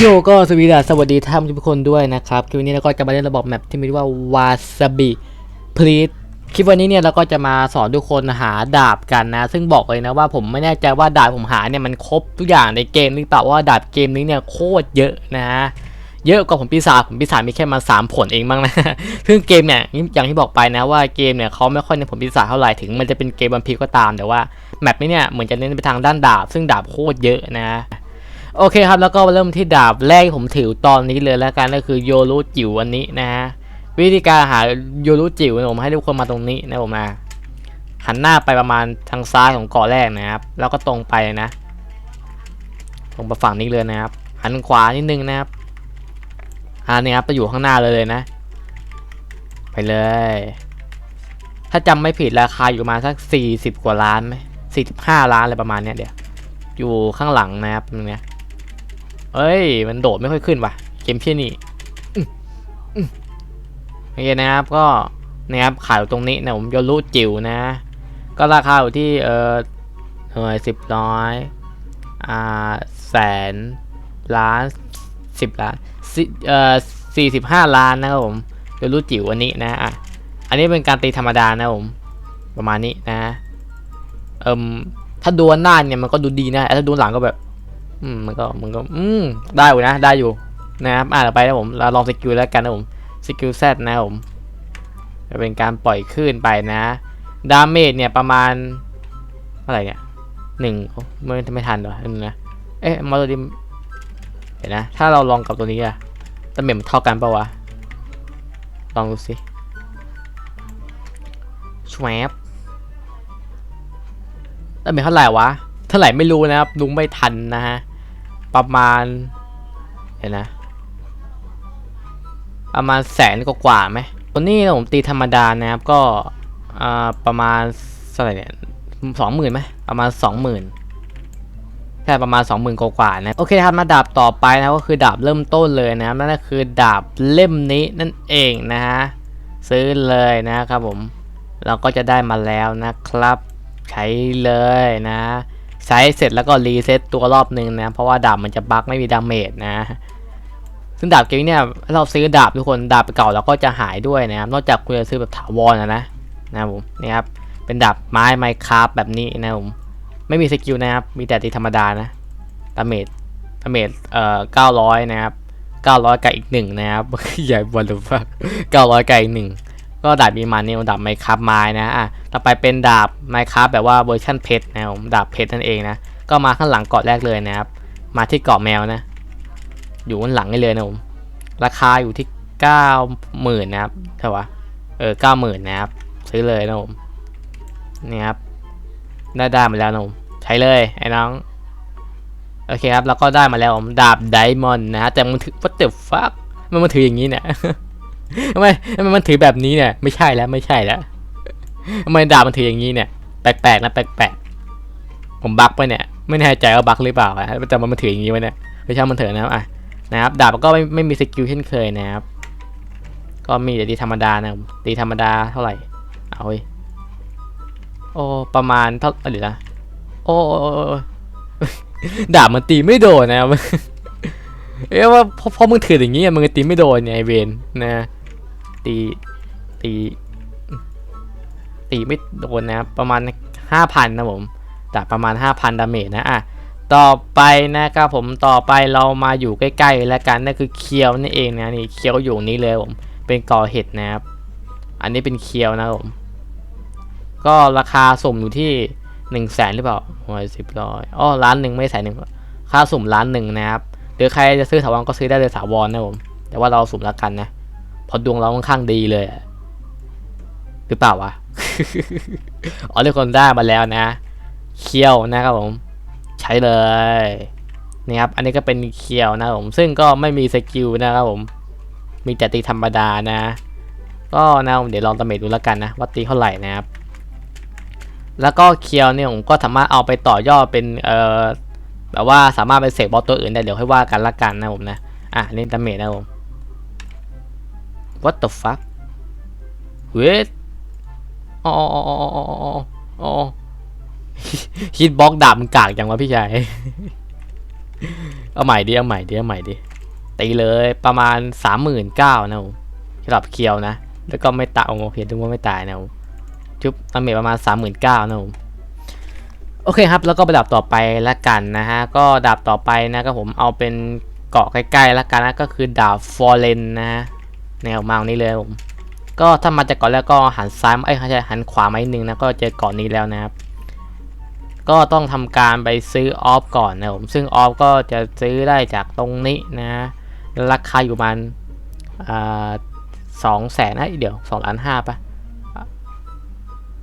โยก็สวีดัสสวัสดีท่านทุกคนด้วยนะครับคลิปนี้เราก็จะมาเล่นระบบแมปที่มีชื่อว่าวาซาบิพลีทคลิปวันนี้เนี่ยเราก็จะมาสอนทุกคนหาดาบกันนะ ซึ่งบอกเลยนะว่าผมไม่แน่ใจว่าดาบผมหาเนี่ยมันครบทุกอย่างในเกมหรือเปล่าว่าดาบเกมนี้เนี่ยโคตรเยอะนะ เยอะกว่าผมปีศาจผมปีศาจมีแค่มาสามผลเองบ้างนะซึ่งเกมเนี่ยอย่างที่บอกไปนะว่าเกมเนี่ยเขาไม่ค่อยในผลปีศาจเท่าไหร่ถึงมันจะเป็นเกมบัมพีก็ตามแต่ว่าแมปนี้เนี่ยเหมือนจะเน้นไปทางด้านดาบ ซึ่งดาบโคตรเยอะนะ โอเคครับแล้วก็เริ่มที่ดาบแรกที่ผมถือตอนนี้เลยแล้วกันก็คือโยรุจิ๋วอันนี้นะฮะวิธีการหาโยรุจิ๋วนะผมให้ทุกคนมาตรงนี้นะผมนะหันหน้าไปประมาณทางซ้ายของเกาะแรกนะครับ แล้วก็ตรงไปนะตรงไปฝั่งนี้เลยนะครับ หันขวานิดนึงนะครับอันนี้ครับไปอยู่ข้างหน้าเลยเลยนะ ไปเลย ถ้าจำไม่ผิดราคาอยู่มาสักสี่สิบกว่าล้านไหมสี่สิบห้าล้านอะไรประมาณเนี้ยเดี๋ยวอยู่ข้างหลังนะครับตรงเนี้ย เอ้ย มันโดดไม่ค่อยขึ้นว่ะ เกมเชี่ยนี่โอเคนะครับก็นะครับขายอยู่ตรงนี้นะผมโยรุจิ๋วนะ ก็ราคาอยู่ที่เออเออสิบร้อยอ่าแสนล้านสิบล้านสิเอ่อสี่สิบห้าล้านนะครับผมโยรุจิ๋วอันนี้นะอะอันนี้เป็นการตีธรรมดานะผมประมาณนี้นะเอิมถ้าดวลหน้าเนี่ยมันก็ดูดีนะแต่ถ้าดวลหลังก็แบบ อืมมันก็มันก็อืมได้อยู่นะได้อยู่นะครับอ่าต่อไปนะผมเราลองสกิลแล้วกันนะผมสกิลแซดนะผมจะเป็นการปล่อยคลื่นไปนะดาเมจเนี่ยประมาณเท่าไรเนี่ยหนึ่งโอ้ไม่ไม่ทันหรอนนึงนะเอ๊ะมาตัวดิมเดี๋ยวนะ ถ้าเราลองกับตัวนี้อะดาเมจมันเท่ากันปะวะลองดูสิชวบดาเมจเท่าไหร่วะเท่าไหร่ไม่รู้นะครับลุงไม่ทันนะฮะ ประมาณเห็นนะประมาณแสนกว่าไหมตัวนี้ผมตีธรรมดานะครับก็ประมาณเท่าไหร่เนี่ยสองหมื่นไหมประมาณสองหมื่นแค่ประมาณสองหมื่นกว่าๆนะ โอเคครับมาดาบต่อไปนะก็คือดาบเริ่มต้นเลยนะนั่นก็คือดาบเล่มนี้นั่นเองนะฮะซื้อเลยนะครับผม เราก็จะได้มาแล้วนะครับ ใช้เลยนะ ใช้เสร็จแล้วก็รีเซ็ตตัวรอบหนึ่งนะ เพราะว่าดาบมันจะบั๊กไม่มีดาเมจนะ ซึ่งดาบเกมเนี่ยเราซื้อดาบทุกคนดาบเก่าเราก็จะหายด้วยนะครับ นอกจากคุณจะซื้อแบบถาวรนะนะนะผมนี่ครับเป็นดาบไม้ไมคราฟแบบนี้นะผมไม่มีสกิลนะครับ มีแต่ตีธรรมดานะดาเมจดาเมจเอ่อเก้าร้อยนะครับเก้าร้อยกับอีกหนึ่งนะครับใหญ่บอลหรือว่าเก้าร้อยกับอีกหนึ่ง ก็ดาบมีมันเนี่ดาบไมค์ครับไม้นะอะต่อไปเป็นดาบไมค์ครับแบบว่าเวอร์ชันเพชรนะครับผมดาบเพชรนั่นเองนะก็มาข้างหลังเกาะแรกเลยนะครับ มาที่เกาะแมวนะ อยู่ข้างหลังนี่เลยนะผมราคาอยู่ที่เก้าหมื่นนะครับใช่ปะเออเก้าหมื่นนะครับ ซื้อเลยนะผมนี่ครับได้ได้มาแล้วนะผมใช้เลยไอ้น้องโอเคครับ แล้วก็ได้มาแล้วผมดาบไดมอนด์นะฮะแต่มันถือ what the fuck มันมาถืออย่างนี้เนี่ย ทำไมทำไมมันถือแบบนี้เนี่ย ไม่ใช่แล้วไม่ใช่แล้วทำไมดาบมันถืออย่างนี้เนี่ย แปลกๆนะแปลกๆ ผมบักไปเนี่ย ไม่แน่ใจว่าบักหรือเปล่าอะแต่มันมาถืออย่างนี้ไว้เนี่ยไม่ใช่มันเถอะนะครับอะนะครับ ดาบก็ไม่ไม่มีสกิลเช่นเคยนะครับ ก็มีแต่ตีธรรมดานะตีธรรมดาเท่าไหร่ เอาเว้ยโอ้ประมาณเท่าเดี๋ยวนะโอ้โอโอโอดาบมันตีไม่โดนนะครับเอ๊ะว่าพอพอมึงถืออย่างงี้มึงก็ตีไม่โดนไอเวนนะ ตีตีตีไม่โดนนะครับประมาณห้าพันนะผมแต่ประมาณห้าพันดาเมจนะอะต่อไปนะครับผมต่อไปเรามาอยู่ใกล้ๆแล้วกันนั่นคือเคียวนี่เองนะนี่เคียวอยู่นี้เลยผมเป็นกอเห็ดนะครับ อันนี้เป็นเคียวนะผมก็ราคาสุ่มอยู่ที่หนึ่งแสนหรือเปล่าโอ้ยสิบร้อยอ๋อล้านหนึ่งไม่แสนหนึ่งค่าสุ่มล้านหนึ่งนะครับหรือใครจะซื้อถาวรก็ซื้อได้เลยถาวรนะผมแต่ว่าเราสุ่มแล้วกันนะ พอดวงเราค่อนข้างดีเลยอะหรือเปล่าวะอ๋อทุกคนได้มาแล้วนะ เคียวนะครับผม ใช้เลยนี่ครับ อันนี้ก็เป็นเคียวนะผม ซึ่งก็ไม่มีสกิลนะครับผม มีแต่ตีธรรมดานะ ก็นะผมเดี๋ยวลองตเมดดูแล้วกันนะว่าตีเท่าไหร่นะครับ แล้วก็เคียวเนี่ยผมก็สามารถเอาไปต่อยอดเป็นเอ่อแบบว่าสามารถไปเสกบอสตัวอื่นได้เดี๋ยวค่อยว่ากันละกันนะผมนะ อะเล่นดาเมจนะผม what the fuck เวทอ๋ออ๋ออ๋ออ๋ออ๋อฮิตบ็อกดาบมันกากจังวะพี่ชาย เอาใหม่ดิ เอาใหม่ดิ เอาใหม่ดิ ตีเลยประมาณสามหมื่นเก้านะผมสำหรับเคียวนะ แล้วก็ไม่ตายโอเคดูว่าไม่ตายนะผมจุ๊บดาเมจประมาณสามหมื่นเก้านะผมโอเคครับ แล้วก็ไปดาบต่อไปละกันนะฮะ ก็ดาบต่อไปนะครับผมเอาเป็นเกาะใกล้ๆละกันนะ ก็คือดาบฟอร์เรนนะฮะ แนวมาตรงนี้เลยผมก็ถ้ามาจากเกาะแล้วก็หันซ้ายเอ้ยไม่ใช่หันขวามาอีกนึงนะก็เจอเกาะนี้แล้วนะครับ ก็ต้องทำการไปซื้อออฟก่อนนะผมซึ่งออฟก็จะซื้อได้จากตรงนี้นะราคาอยู่ประมาณสองแสนนะเดี๋ยวสองล้านห้าปะ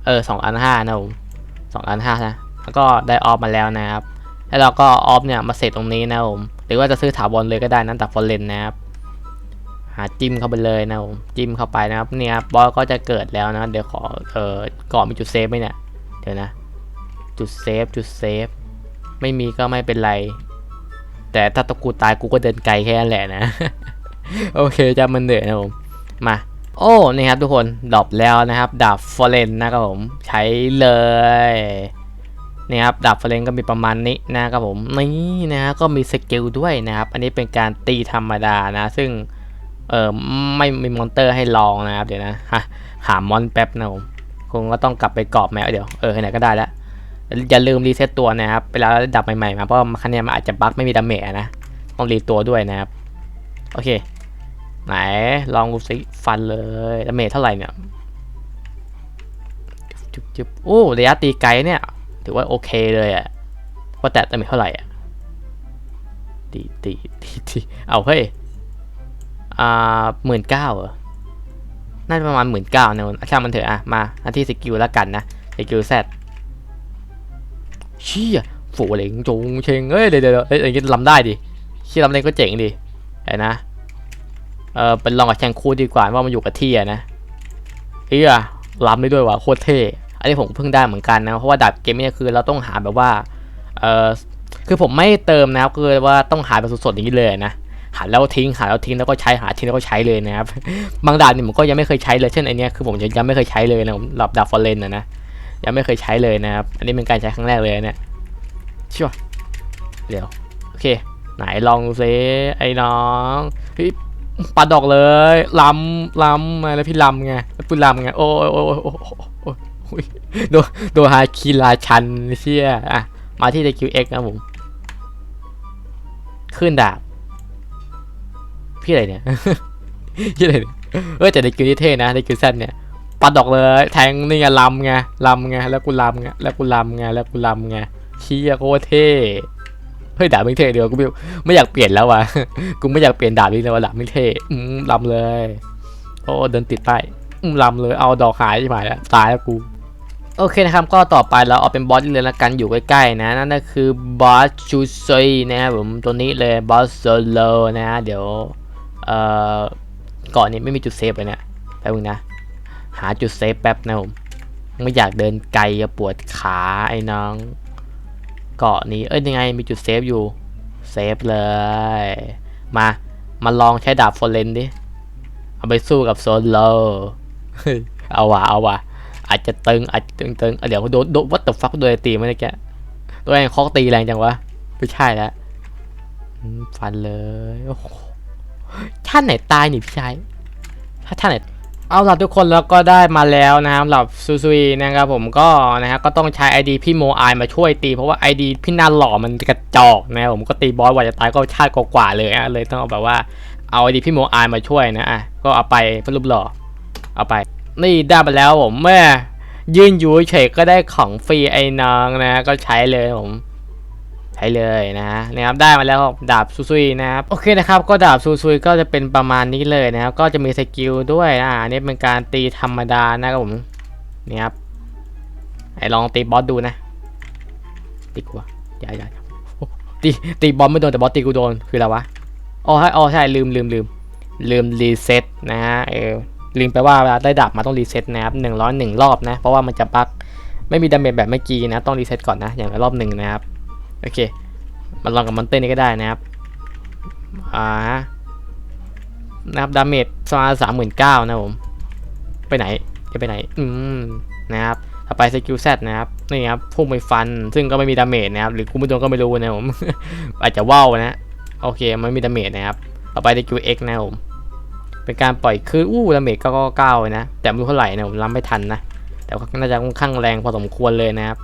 เออสองล้านห้านะผมสองล้านห้านะแล้วก็ได้ออฟมาแล้วนะครับแล้วเราก็ออฟเนี่ยมาเสร็จตรงนี้นะผมหรือว่าจะซื้อถาวรเลยก็ได้นะแต่ฟอร์เรนนะครับ หาจิ้มเข้าไปเลยนะผมจิ้มเข้าไปนะครับเนี่ยบอสก็จะเกิดแล้วนะเดี๋ยวขอเออก่อนมีจุดเซฟไหมเนี่ยเดี๋ยวนะ จุดเซฟจุดเซฟไม่มีก็ไม่เป็นไร แต่ถ้าตะกูตายกูก็เดินไกลแค่นั้นแหละนะ โอเคจะมันเหนื่อยนะผมมาโอ้นี่ครับทุกคนดรอปแล้วนะครับดาบฟอร์เรนนะครับผมใช้เลยนี่ครับดาบฟอร์เรนก็มีประมาณนี้นะครับผมนี่นะฮะก็มีสกิลด้วยนะครับ อันนี้เป็นการตีธรรมดานะ ซึ่ง เออไม่มีมอนเตอร์ให้ลองนะครับเดี๋ยวนะฮะหามอนแป๊บนะผมคงก็ต้องกลับไปกรอบแมวเดี๋ยวเออไหนก็ได้แล้วอย่าลืมรีเซ็ตตัวนะครับเวลาดับใหม่ๆมาเพราะคันนี้มันอาจจะบั๊กไม่มีดาเมจอะนะต้องรีตัวด้วยนะครับ โอเค ไหนลองดูสิฟันเลยดาเมจเท่าไหร่เนี่ยจุ๊บจุ๊บโอ้ระยะตีไกลเนี่ย ถือว่าโอเคเลยอะว่าแต่ดาเมจเท่าไหร่อะตีตีตีตีเอาเฮ้ย อ่าหมื่นเก้าน่าจะประมาณหมื่นเก้าเนี่ยช่างมันเถอะอะ มาหน้าที่สกิลแล้วกันนะ สกิลแซดเชี่ยฝูเหลงจงเชงเอ้ยเดี๋ยวเดี๋ยวเอ้ยอย่างงี้ลำได้ดิชี่ยลำได้ก็เจ๋งดิเห็นนะ เออเป็นลองกับแชงคูดีกว่าว่ามันอยู่กับที่อะนะเฮียลำได้ด้วยว่ะโคตรเท่อันนี้ผมเพิ่งได้เหมือนกันนะเพราะว่าดาบเกมนี้คือเราต้องหาแบบว่า เออคือผมไม่เติมนะครับคือว่าต้องหาแบบสดๆอย่างนี้เลยนะ หาแล้วทิ้งหาแล้วทิ้งแล้วก็ใช้หาทิ้งแล้วก็ใช้เลยนะครับบางดาบนี่ผมก็ยังไม่เคยใช้เลยเช่นไอเนี้ยคือผมยังไม่เคยใช้เลยนะผมดาบดาบฟอร์เรนนะนะยังไม่เคยใช้เลยนะครับอันนี้เป็นการใช้ครั้งแรกเลยนะเนี่ยชัวเดี๋ยวโอเค ไหนลองดูซิไอ้น้องพี่ปัดดอกเลยลำลำมาแล้วพี่ลำไงแล้วปืนลำไงโอ้ยโอ้ยโอ้ยโอ้ยโอ้ยโอ้ยโดโดฮาคิราชันเชี่ยอะมาที่ TQX นะผม ขึ้นดาบ พี่อะไรเนี่ยพี่อะไรเนี่ยเออแต่ในคิวนี่เท่นะในคิวแซดเนี่ยปัดดอกเลย แทงนี่ไงลำไงลำไงแล้วกูลำไงแล้วกูลำไงแล้วกูลำไงเชี่ยโคตรเท่เฮ้ยดาบไม่เท่เดียวกูไม่ไม่อยากเปลี่ยนแล้ววะกูไม่อยากเปลี่ยนดาบนี้เลยว่าดาบไม่เท่อืมลำเลย โอ้เดินติดป้ายอืมลำเลยเอาดอกหายใช่ไหมแล้วตายแล้วกูโอเคนะครับก็ต่อไปเราเอาเป็นบอสเลยละกันอยู่ใกล้ๆนะนั่นก็คือบอสชูซอยนะครับผมตัวนี้เลยบอสโซโลนะเดี๋ยว เอ่อเกาะนี้ไม่มีจุดเซฟเลยเนี่ยแป๊บนึงนะ หาจุดเซฟแป๊บนะผมไม่อยากเดินไกลอะปวดขาไอ้น้อง เกาะนี้เอ้ยยังไงมีจุดเซฟอยู่เซฟเลย มามาลองใช้ดาบฟอร์เรนดิเอาไปสู้กับโซโลเอาวะเอาวะอาจจะตึงอาจจะตึงตึงเดี๋ยวโดนโดนวัตถุฟักโดนตีไม่ได้แกตัวเองเคอกตีแรงจังวะไม่ใช่แล้วฟันเลยโอ้โห ท่านไหนตายนี่พี่ชายถ้าท่านไหนเอาล่ะทุกคนแล้วก็ได้มาแล้วนะครับสำหรับซูซุยนะครับผมก็นะครับก็ต้องใช้ ID พี่โมไอมาช่วยตี เพราะว่า ID พี่นาหล่อมันกระจอกนะครับผมก็ตีบอสกว่าจะตายก็ชาติกว่าเลยอะเลยต้องเอาแบบว่าเอา ID พี่โมไอมาช่วยนะอะก็เอาไปเพื่อรูปหล่อเอาไปนี่ได้มาแล้วผมแม่ยืนอยู่เฉยก็ได้ของฟรีไอ้น้องนะก็ใช้เลยผม ช้เลยนะนะครับได้มาแล้วดาบซูซุยนะครับโอเคนะครับก็ดาบซูซุยก็จะเป็นประมาณนี้เลยนะครับก็จะมีสกิลด้วยนะอันนี้เป็นการตีธรรมดานะครับผมนี่ครับไอ้ลองตีบอสดูนะตีกูอย่าอย่าตีตีบอสไม่โดนแต่บอสตีกูโดนคืออะไรวะอ๋อใช่อ๋อใช่ลืมลืมลืมลืมรีเซ็ตนะฮะเออลืมไปว่าเวลาได้ดาบมาต้องรีเซ็ตนะครับหนึ่งร้อยหนึ่งรอบนะ เพราะว่ามันจะบั๊กไม่มีดาเมจแบบเมื่อกี้นะ ต้องรีเซ็ตก่อนนะ อย่างละรอบหนึ่งนะครับ โอเค มาลองกับมอนเตอร์นี้ก็ได้นะครับ อ่าฮะนะครับดาเมจประมาณสามหมื่นเก้านะผม ไปไหน จะไปไหน อืม นะครับ ต่อไปสกิลแซดนะครับ นี่ครับพุ่งไปฟัน ซึ่งก็ไม่มีดาเมจนะครับ หรือคุณผู้ชมก็ไม่รู้นะผม อาจจะว่าวนะ โอเค มันไม่มีดาเมจนะครับ ต่อไป DQX นะครับผม เป็นการปล่อยคลื่นอู้ดาเมจก็เก้าเลยนะ แต่ไม่รู้เท่าไหร่นะผมรับไม่ทันนะ แต่ก็น่าจะค่อนข้างแรงพอสมควรเลยนะครับ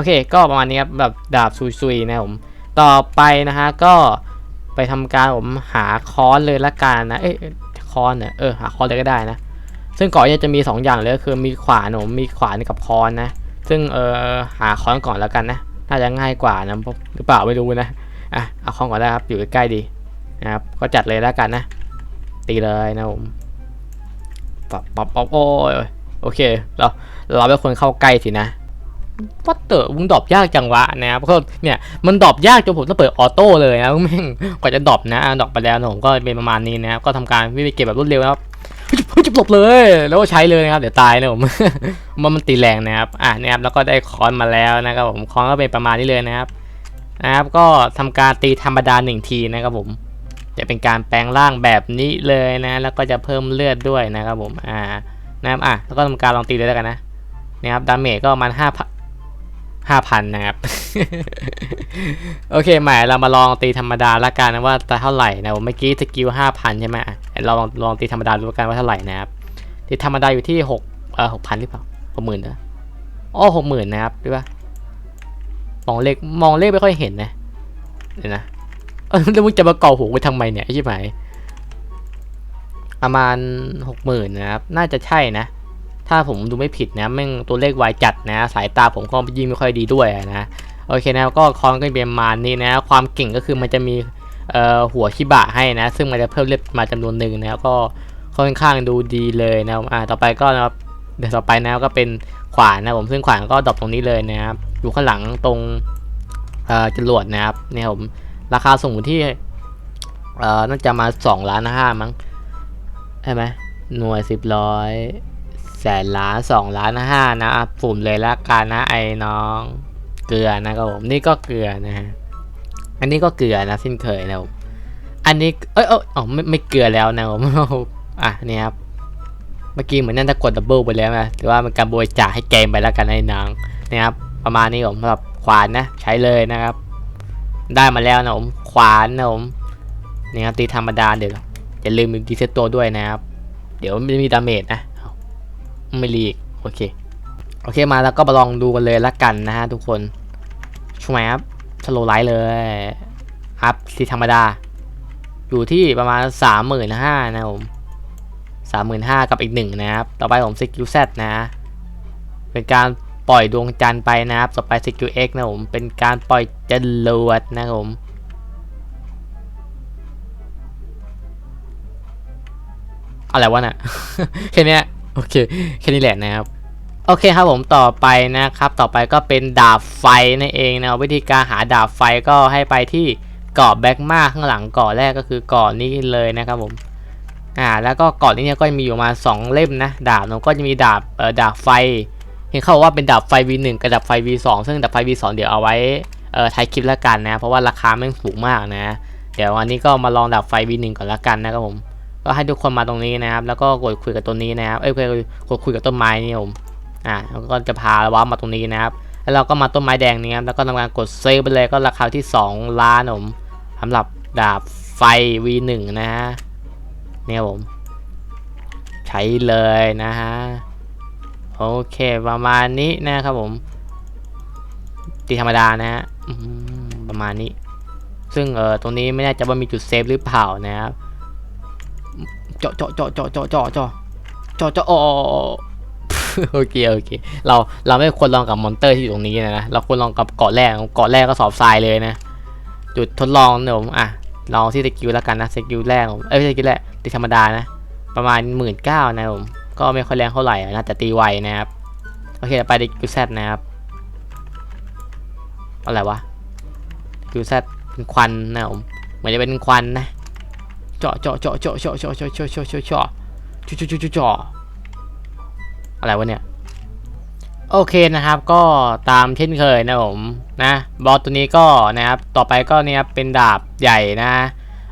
อเคก็ประมาณนี้ครับแบบดาบซุยๆนะผมต่อไปนะฮะก็ไปทำการผมหาค้อนเลยละกันนะเอ้ยค้อนเนี่ยเออหาค้อนเลยก็ได้นะ ซึ่งก่อนเนี่ยจะมี 2 อย่างเลยคือมีขวานผมมีขวานกับค้อนนะ ซึ่งเออหาค้อนก่อนแล้วกันนะน่าจะง่ายกว่านะเพระหรือเปล่าไม่รู้นะอะเอาค้อนก่อนได้ครับอยู่ใกล้ๆดีนะครับก็จัดเลยแล้วกันนะ ตีเลยนะผมปับปับปับโอ้ยโอเค เราเราเป็นคนเข้าใกล้สินะ วัดเตอร์มึงดรอปยากจังวะนะครับก็เนี่ยมันดรอปยากจนผมต้องเปิดออโต้เลยนะแม่งกว่าจะดรอปนะดรอปไปแล้วผมก็เป็นประมาณนี้นะครับก็ทำการวิ่งไปเก็บแบบรวดเร็วนะครับเฮ้ยจะหลบเลย แล้วก็ใช้เลยนะครับเดี๋ยวตายนะผมมันมันตีแรงนะครับอะนะครับแล้วก็ได้คอนมาแล้วนะครับผมคอนก็เป็นประมาณนี้เลยนะครับนะครับก็ทำการตีธรรมดาหนึ่งทีนะครับผมจะเป็นการแปลงร่างแบบนี้เลยนะ แล้วก็จะเพิ่มเลือดด้วยนะครับผมอ่านะครับอะแล้วก็ทำการลองตีเลยแล้วกันนะนะครับดาเมจก็ประมาณห้าพ ห้าพันนะครับ โอเคใหม่เรามาลองตีธรรมดาละกันนะว่าจะเท่าไหร่นะเมื่อกี้สกิลห้าพันใช่ไหมเราลองลองตีธรรมดาดูกันว่าเท่าไหร่นะครับตีธรรมดาอยู่ที่หกเอ่อหกพันหรือเปล่าหกหมื่นนะอ๋อหกหมื่นนะครับหรือว่ามองเลขมองเลขไม่ค่อยเห็นนะเดี๋ยวนะเออแล้วมึงจะมาเกาหูไปทำไมเนี่ยใช่ไหมประมาณหกหมื่นนะครับ น่าจะใช่นะ ถ้าผมดูไม่ผิดนะแม่งตัวเลขวายจัดนะ สายตาผมก็ยิ่งไม่ค่อยดีด้วยนะโอเคนะก็คอนก็เป็นประมานี้นะ ความเก่งก็คือมันจะมีหัวชิบะให้นะ ซึ่งมันจะเพิ่มเลือดมาจำนวนหนึ่งนะก็ค่อนข้างดูดีเลยนะอ่าต่อไปก็นะครับเดี๋ยวต่อไปนะก็เป็นขวานนะผมซึ่งขวานก็ดรอปตรงนี้เลยนะครับอยู่ข้างหลังตรงจรวดนะครับเนี่ยผมราคาสูงที่เอ่น่าจะมาสองล้านห้ามั้งใช่ไหมหน่วยสิบร้อย แสนล้านสองล้านห้านะอะปุ่มเลยละกันนะไอ้น้อง เกลือนะครับผมนี่ก็เกลือนะฮะอันนี้ก็เกลือนะสิ้นเคยนะผมอันนี้เอ้ยเอยอ๋อไม่ไม่เกลือแล้วนะผมอะนี่ครับเมื่อกี้เหมือนนั่นจะกดดับเบิลไปแล้วนะถือว่ามันการบริจาคให้เกมไปแล้วกันไอ้น้องนะครับประมาณนี้ผมสำหรับขวานนะใช้เลยนะครับ ได้มาแล้วนะผมขวานนะผมนี่ครับตีธรรมดาเดี๋ยวอย่าลืมดีเซตตัวด้วยนะครับ เดี๋ยวไม่มีดาเมจนะ ไม่รีกโอเคโอเคมาแล้วก็มาลองดูกันเลยละกันนะฮะทุกคนช่วยครับสโลไลท์เลยอัพตีธรรมดา อยู่ที่ประมาณสามหมื่นห้านะผมสามหมื่นห้ากับอีกหนึ่งนะครับ ต่อไปผมสกิลเซตนะ เป็นการปล่อยดวงจันทร์ไปนะครับ ต่อไป CQX นะผม เป็นการปล่อยจรวดนะผมอะไรวะน่ะแค่เนี้ย โอเคแค่นี้แหละนะครับโอเคครับผมต่อไปนะครับต่อไปก็เป็นดาบไฟนั่นเองนะวิธีการหาดาบไฟก็ให้ไปที่เกาะแบ็กมาข้างหลังเกาะแรกก็คือเกาะนี้เลยนะครับผมอ่าแล้วก็เกาะนี้เนี่ยก็จะมีอยู่ประมาณสองเล่มนะดาบเนาก็จะมีดาบเอ่อดาบไฟเห็นเขาบอกว่าเป็นดาบไฟ V1 กับดาบไฟ V2 ซึ่งดาบไฟ V2 เดี๋ยวเอาไว้เอ่อท้ายคลิปแล้วกันนะเพราะว่าราคาแม่งสูงมากนะ เดี๋ยววันนี้ก็มาลองดาบไฟ V1 ก่อนแล้วกันนะครับผม ก็ให้ทุกคนมาตรงนี้นะครับ แล้วก็กดคุยกับตัวนี้นะครับ เอ้ยกดคุยกับต้นไม้นี่ผม อ่าแล้วก็จะพาว้ามาตรงนี้นะครับ แล้วเราก็มาต้นไม้แดงนี้ครับ แล้วก็ทำการกดเซฟไปเลย ก็ราคาที่ 2 ล้านผมสำหรับดาบไฟ V1 นะฮะ เนี่ยผม ใช้เลยนะฮะ โอเคประมาณนี้นะครับผม ตีธรรมดานะฮะ ประมาณนี้ ซึ่งเออตรงนี้ไม่แน่ใจว่ามีจุดเซฟหรือเปล่านะครับ เจาะเจาะเจาะเจาะเจาะเจาะเจาะเจาะเจาะอ๋อโอเคโอเค เราเราไม่ควรลองกับมอนเตอร์ที่อยู่ตรงนี้นะนะ เราควรลองกับเกาะแรกเกาะแรกก็สอบทรายเลยนะ จุดทดลองเนี่ยผมอะลองที่สกิลแล้วกันนะสกิลแรกผมเอ้ยสกิลแรกตีธรรมดานะ ประมาณหมื่นเก้านะผมก็ไม่ค่อยแรงเท่าไหร่อะน่ตีไวนะครับโอเคไปดิคิวแซดนะครับอะไรวะคิวแซดเป็นควันนะผมเหมือนจะเป็นควันนะ เจาะเจาะเจาะเจาะเจาะเจาะเจาะเจาะเจาะเจาะเจาะเจาะอะไรวะเนี่ยโอเคนะครับก็ตามเช่นเคยนะผมนะบอสตัวนี้ก็นะครับต่อไปก็เนี่ยเป็นดาบใหญ่นะ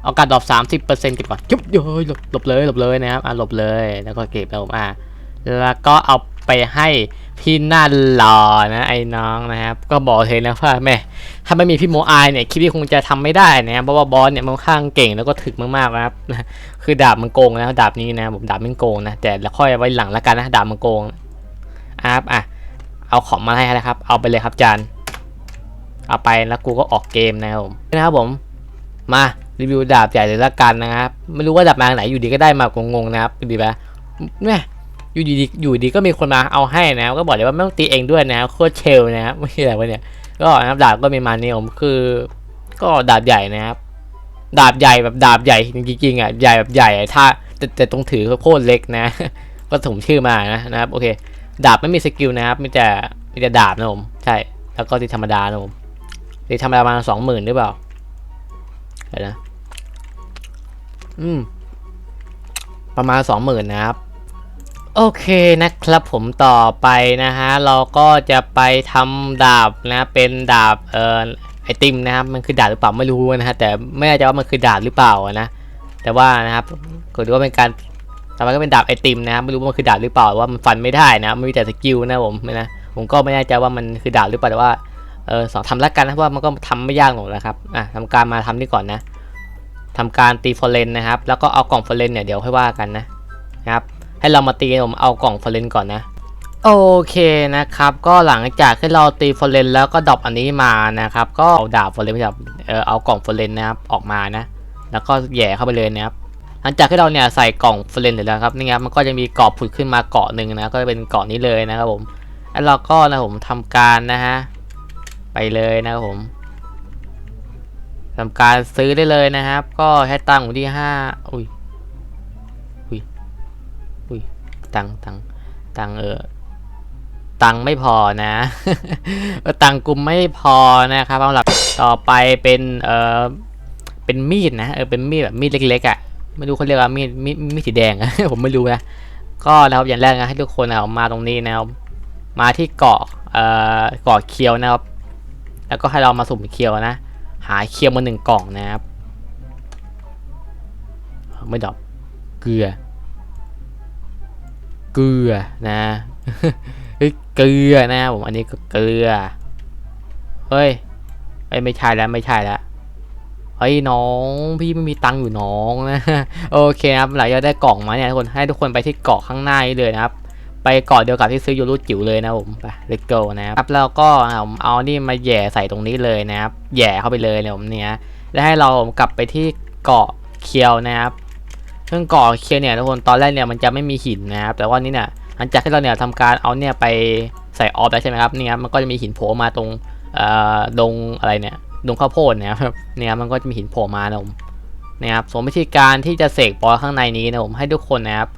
เอาการดรอปสามสิบเปอร์เซ็นต์เก็บก่อนยุบเย้ยหลบหลบเลยหลบเลยนะครับอะหลบเลยแล้วก็เก็บแล้วผมอะแล้วก็เอา ไปให้พี่นั่นหล่อนะไอ้น้องนะครับ ก็บอกเลยนะว่าแม่ถ้าไม่มีพี่โมอายเนี่ยคลิปนี้คงจะทำไม่ได้นะครับเพราะว่าบอสเนี่ยมันข้างเก่งแล้วก็ถึกมากๆนะครับคือดาบมันโกงนะดาบนี้นะผมดาบมันโกงนะแต่แล้วค่อยไว้หลังแล้วกันนะดาบมันโกงครับอะเอาของมาให้แล้วครับ เอาไปเลยครับจานเอาไปแล้วกูก็ออกเกมนะครับผมนะครับผมมารีวิวดาบใหญ่เลยละกันนะครับไม่รู้ว่าดาบมาจากไหนอยู่ดีก็ได้มางงๆนะครับดีปะเนี่ย อยู่ดีๆอยู่ดีก็มีคนมาเอาให้นะครับก็บอกเลยว่าไม่ต้องตีเองด้วยนะครับโคตรเชลนะครับไม่ใช่อะไรวะเนี่ยก็นะครับดาบก็มีมาเนี่ยผมคือ ก็ดาบใหญ่นะครับ ดาบใหญ่แบบดาบใหญ่จริงๆอะใหญ่แบบใหญ่ถ้าแต่แต่ตรงถือโคตรเล็กนะ ก็ถมชื่อมานะนะครับโอเค ดาบไม่มีสกิลนะครับมีแต่มีแต่ดาบนะผมใช่แล้วก็ที่ธรรมดานะผมที่ธรรมดามาสองหมื่นหรือเปล่าเดี๋ยวนะอืมประมาณสองหมื่นนะครับ โอเคนะครับผมต่อไปนะฮะเราก็จะไปทำดาบนะเป็นดาบเอ่อไอติมนะครับมันคือดาบหรือเปล่าไม่รู้นะฮะแต่ไม่แน่ใจว่ามันคือดาบหรือเปล่านะแต่ว่านะครับก็ถือว่าเป็นการต่อไปก็เป็นดาบไอติมนะครับไม่รู้ว่ามันคือดาบหรือเปล่าว่ามันฟันไม่ได้นะมันมีแต่สกิลนะผมนะผมก็ไม่แน่ใจว่ามันคือดาบหรือเปล่าแต่ว่าเออสองทำแล้วกันนะเพราะว่ามันก็ทำไม่ยากหรอกนะครับอะทำการมาทำนี่ก่อนนะทำการตีฟอร์เรนนะครับ แล้วก็เอากล่องฟอร์เรนเนี่ยเดี๋ยวค่อยว่ากันนะนะครับ ให้เรามาตีผมเอากล่องฟอร์เรนก่อนนะโอเคนะครับ ก็หลังจากที่เราตีฟอร์เรนแล้วก็ดรอปอันนี้มานะครับ ก็เอาดาบฟอร์เรนไม่ใช่เออเอากล่องฟอร์เรนนะครับออกมานะ แล้วก็แย่เข้าไปเลยนะครับหลังจากที่เราเนี่ยใส่กล่องฟอร์เรนเสร็จแล้วครับนี่ครับมันก็จะมีเกาะผุดขึ้นมาเกาะหนึ่งนะก็จะเป็นเกาะนี้เลยนะครับผมแล้วเราก็นะผมทำการนะฮะไปเลยนะครับผมทำการซื้อได้เลยนะครับ ก็ใช้ตังค์อยู่ที่ห้าอุ้ย ตังตังตังเออตังไม่พอนะตังค์กูไม่พอนะครับเอาหลักต่อไปเป็นเออเป็นมีดนะเออเป็นมีดแบบมีดเล็กๆอะ่ะไม่รู้เขาเรียกว่ามีดมีดมีดสีแดงอะผมไม่รู้นะก็นะครับอย่างแรกนะให้ทุกคนเอามาตรงนี้นะครับมาที่เกาะเอ่อเกาะเคียวนะครับ แล้วก็ให้เรามาสุ่มเคียวนะ หาเคียวมาหนึ่งกล่องนะครับไม่ดอกเกลือ เกลือนะเฮ้ยเกลือนะผมอันนี้ก็เกลือเฮ้ยเอ้ยไม่ใช่แล้วไม่ใช่แล้วเฮ้ยน้องพี่ไม่มีตังค์อยู่น้องนะโอเคครับหลังจากได้กล่องมาเนี่ยทุกคนให้ทุกคนไปที่เกาะข้างหน้าเลยนะครับ ไปเกาะเดียวกับที่ซื้อยูรูจิ๋วเลยนะผมไปเลโก้นะครับแล้วก็ผมเอานี่มาแย่ใส่ตรงนี้เลยนะครับแย่เข้าไปเลยเนี่ยผมเนี่ยแล้วให้เรากลับไปที่เกาะเคียวนะครับ ซึ่งเกาะเคียเนี่ยทุกคนตอนแรกเนี่ยมันจะไม่มีหินนะครับแต่ว่านี่เนี่ยหลังจากที่เราเนี่ยทำการเอาเนี่ยไปใส่ออฟแล้วใช่ไหมครับนี่ครับมันก็จะมีหินโผล่มาตรงเอ่อดงอะไรเนี่ยดงข้าวโพดนี่ยครับเนี่ยมันก็จะมีหินโผล่มานะผมนะครับส่วนวิธีการที่จะเสกบอลข้างในนี้นะผมให้ทุกคนนะครับ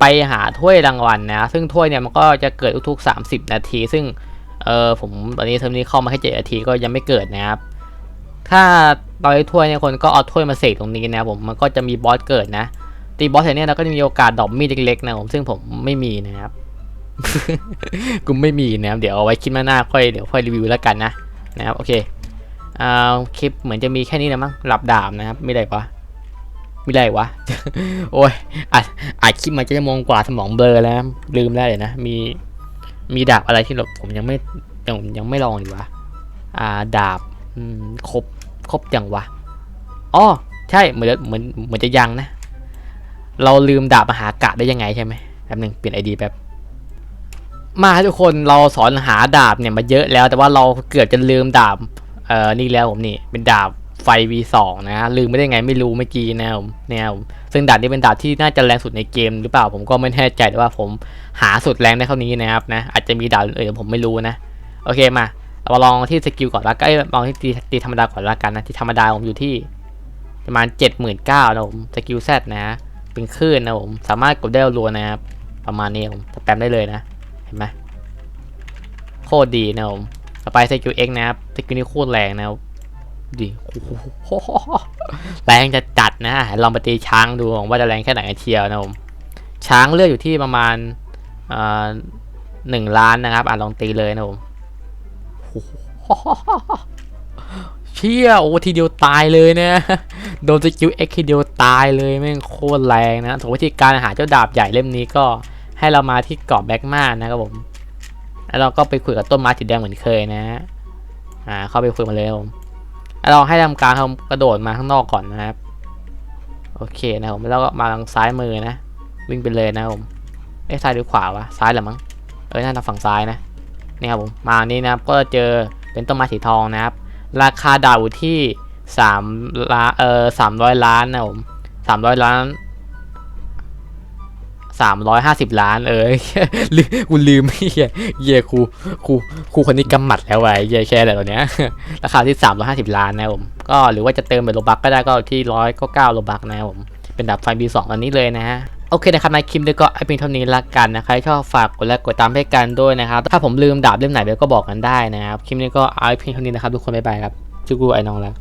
ไปหาถ้วยรางวัลนะซึ่งถ้วยเนี่ยมันก็จะเกิดทุกๆ30 นาที ซึ่งเออผมตอนนี้เทอมนี้เข้ามาแค่7นาทีก็ยังไม่เกิดนะครับถ้าเราได้ถ้วยเนี่ยคนก็เอาถ้วยมาเสกตรงนี้นะผมมันก็จะมีบอสเกิดนะ ตีบอสอย่เนี้ยเราก็จะมีโอกาสดอปมีดเล็กๆนะผมซึ่งผมไม่มีนะครับกูไม่มีนะครับเดี๋ยวเอาไว้คิดมาหน้าค่อยเดี๋ยวค่อยรีวิวแล้วกันนะนะครับโอเคอ่าคลิปเหมือนจะมีแค่นี้นะมั้งหลับดาบนะครับไม่ได้ปะไม่ได้วะโอ้ยอัดอัดคลิปมันจะมองกว่าสมองเบลอแล้วลืมได้วเลยนะมีมีดาบอะไรที่เราผมยังไม่ยังยังไม่ลองดีวะอ่าดาบอืมครบครบยังวะอ๋อใช่เหมือนเหมือนเหมือนจะยังนะ เราลืมดาบมหากะได้ยังไงใช่ไหมแป๊บหนึ่งเปลี่ยนไอดีแป๊บมาทุกคนเราสอนหาดาบเนี่ยมาเยอะแล้ว แต่ว่าเราเกือบจะลืมดาบเอ่อนี่แล้วผมนี่เป็นดาบไฟ V2 นะฮะลืมไม่ได้ไงไม่รู้เมื่อกี้นะผมเนี่ยผมซึ่งดาบนี้เป็นดาบที่น่าจะแรงสุดในเกมหรือเปล่าผมก็ไม่แน่ใจแต่ว่าผมหาสุดแรงได้เท่านี้นะครับนะอาจจะมีดาบอื่นผมไม่รู้นะ โอเคมาเรามาลองที่สกิลก่อนละกันลองที่ตีตีธรรมดาก่อนละกันนะที่ธรรมดาผมอยู่ที่ประมาณเจ็ดหมื่นเก้านะผมสกิลแซดนะ เป็นคลื่นนะผมสามารถกดได้รัวนะครับ ประมาณนี้ผมสแปมได้เลยนะ เห็นไหมโคตรดีนะผมต่อไปสกิลเอ็กนะครับสกิลนี้โคตรแรงนะครับดีโหแรงจะจัดนะลองไปตีช้างดูว่าจะแรงแค่ไหนเชียวนะผมช้างเลือดอยู่ที่ประมาณหนึ่งล้านนะครับอะลองตีเลยนะผมเชี่ยโอ้ทีเดียวตายเลยนะ โดนสกิลเอ็กทีเดียวตายเลยแม่งโคตรแรงนะส่วนวิธีการหาเจ้าดาบใหญ่เล่มนี้ก็ให้เรามาที่เกาะแบ็กมานะครับผม แล้วเราก็ไปคุยกับต้นไม้สีแดงเหมือนเคยนะฮะอ่าเข้าไปคุยมาเลยผมแล้วเราให้ทำการทำกระโดดมาข้างนอกก่อนนะครับ โอเคนะผมแล้วก็มาทางซ้ายมือนะ วิ่งไปเลยนะผมเอ้ซ้ายหรือขวาวะซ้ายเหรือมั้งเออน่าจะฝั่งซ้ายนะนี่ครับผมมานี่นะครับก็เจอเป็นต้นไม้สีทองนะครับ ราคาดาวอยู่ที่ สามล้านเออสามร้อยล้านนะผมสามร้อยล้านสามร้อยห้าสิบล้านเออลืมกูลืมเฮียเฮียครูครูครูคนนี้กำหมัดแล้วไว้เฮียแค่อะไรตัวเนี้ยราคาที่สามร้อยห้าสิบล้านนะผมก็หรือว่าจะเติมเป็นโลบักก็ได้ก็ที่ร้อยก็เก้าโลบักนะผมเป็นดับไฟบีสองอันนี้เลยนะฮะโอเคนะครับในคลิปนี้ก็ไอเพียงเท่านี้ละกันนะครับชอบฝากกดไลค์กดตามให้กันด้วยนะครับถ้าผมลืมดาบเล่มไหนไปก็บอกกันได้นะครับคลิปนี้ก็เอาไอเพียงเท่านี้นะครับทุกคนบ๊ายบายครับจุกูไอ้น้องแล้ว